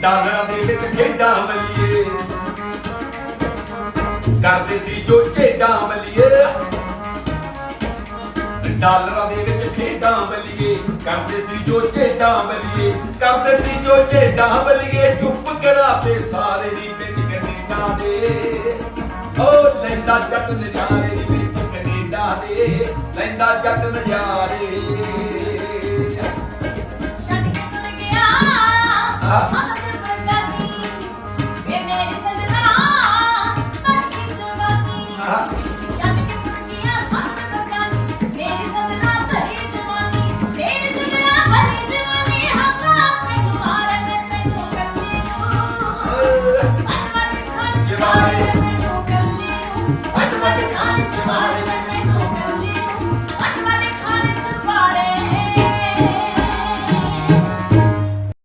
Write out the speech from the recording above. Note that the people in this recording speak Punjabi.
ਡਾਲਰਾਂ ਦੇ ਵਿੱਚ ਖੇਡਾਂ ਮਲੀਏ। ਕਰਦੇ ਸੀ ਜੋ ਖੇਡਾਂ ਮਲੀਏ। ਡਾਲਰਾਂ ਦੇ ਵਿੱਚ ਖੇਡਾਂ ਮਲੀਏ। ਕਰਦੇ ਸੀ ਜੋ ਝੇਡਾਂ ਮਲੀਏ। ਕਰਦੇ ਸੀ ਜੋ ਝੇਡਾਂ ਮਲੀਏ। ਚੁੱਪ ਕਰਾਤੇ ਸਾਰੇ ਦੀ ਵਿੱਚ ਕੈਨੇਡਾ ਦੇ। ਓ ਲੈਂਦਾ ਜੱਟ ਨਜ਼ਾਰੇ ਦੀ ਵਿੱਚ ਕੈਨੇਡਾ ਦੇ। ਲੈਂਦਾ ਜੱਟ ਨਜ਼ਾਰੇ